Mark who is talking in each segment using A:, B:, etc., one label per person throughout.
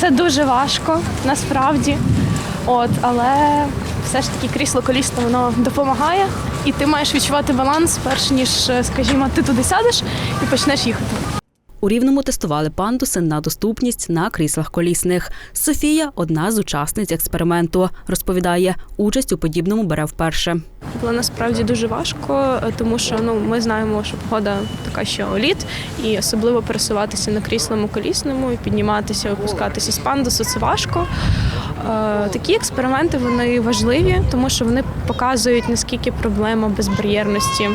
A: Це дуже важко, насправді. От, але все ж таки крісло колісно воно допомагає, і ти маєш відчувати баланс, перш ніж, е, скажімо, ти туди сядеш і почнеш їхати.
B: У Рівному тестували пандуси на доступність на кріслах колісних. Софія одна з учасниць експерименту. Розповідає, участь у подібному бере вперше.
A: Було насправді дуже важко, е, тому що ну ми знаємо, що погода така, що лід, і особливо пересуватися на кріслому колісному і підніматися, опускатися з пандусу це важко. Е, Такі експерименти вони важливі, тому що вони показують наскільки проблема безбар'єрності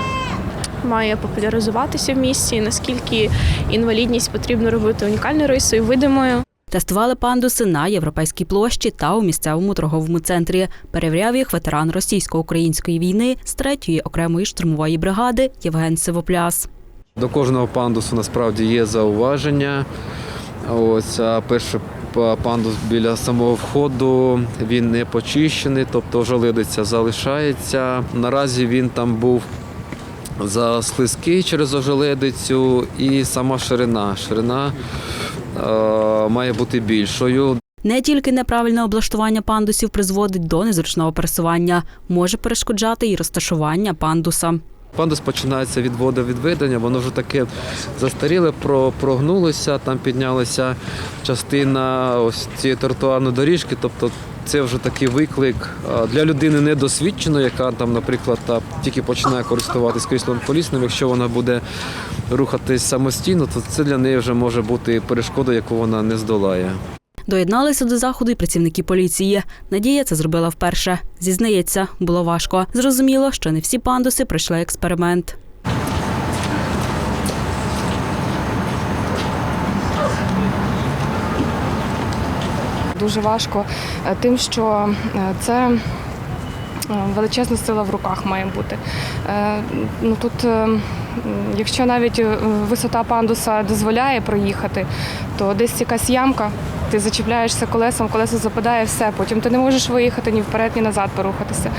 A: має популяризуватися в місті, наскільки інвалідність потрібно робити унікальною рисою, видимою.
B: Тестували пандуси на європейській площі та у місцевому торговому центрі. Перевіряв їх ветеран російсько-української війни з третьої окремої штурмової бригади Євген Сивопляс.
C: До кожного пандусу насправді є зауваження. Ось а перший пандус біля самого входу він не почищений, тобто ожеледиця залишається. Наразі він там був заслизький через ожеледицю і сама ширина. Ширина має бути більшою.
B: Не тільки неправильне облаштування пандусів призводить до незручного пересування, може перешкоджати і розташування пандуса.
C: Пандус починається від водовідведення, воно вже таке застаріле, про- прогнулося, там піднялася частина ось цієї тротуарної доріжки. Тобто це вже такий виклик для людини недосвідченої, яка там, наприклад, тільки починає користуватись кріслом колісним. Якщо вона буде рухатись самостійно, то це для неї вже може бути перешкода, яку вона не здолає.
B: Доєдналися до заходу й працівники поліції. Надія це зробила вперше. Зізнається, було важко. Зрозуміло, що не всі пандуси пройшли експеримент.
D: Дуже важко е, тим, що е, це е, величезна сила в руках має бути. Ну тут, якщо навіть висота пандуса дозволяє проїхати, то десь якась ямка. Ти зачіпляєшся колесом, колесо западає, все. Потім ти не можеш виїхати ні вперед, ні назад порухатися.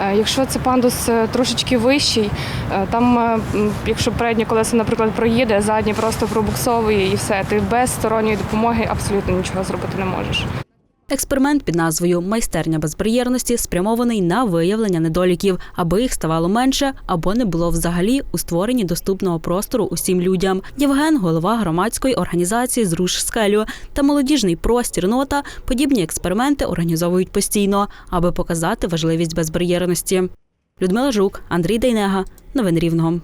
D: Е, Якщо це пандус е, трошечки вищий, е, там, якщо переднє колесо, наприклад, проїде, заднє просто пробуксовує і все. Ти без сторонньої допомоги абсолютно нічого зробити не можеш.
B: Експеримент під назвою Майстерня безбар'єрності спрямований на виявлення недоліків, аби їх ставало менше або не було взагалі у створенні доступного простору усім людям. Євген, голова громадської організації Зруш скелю та молодіжний простір нота. Подібні експерименти організовують постійно, аби показати важливість безбар'єрності. Людмила Жук, Андрій Дейнега. Новини Рівного.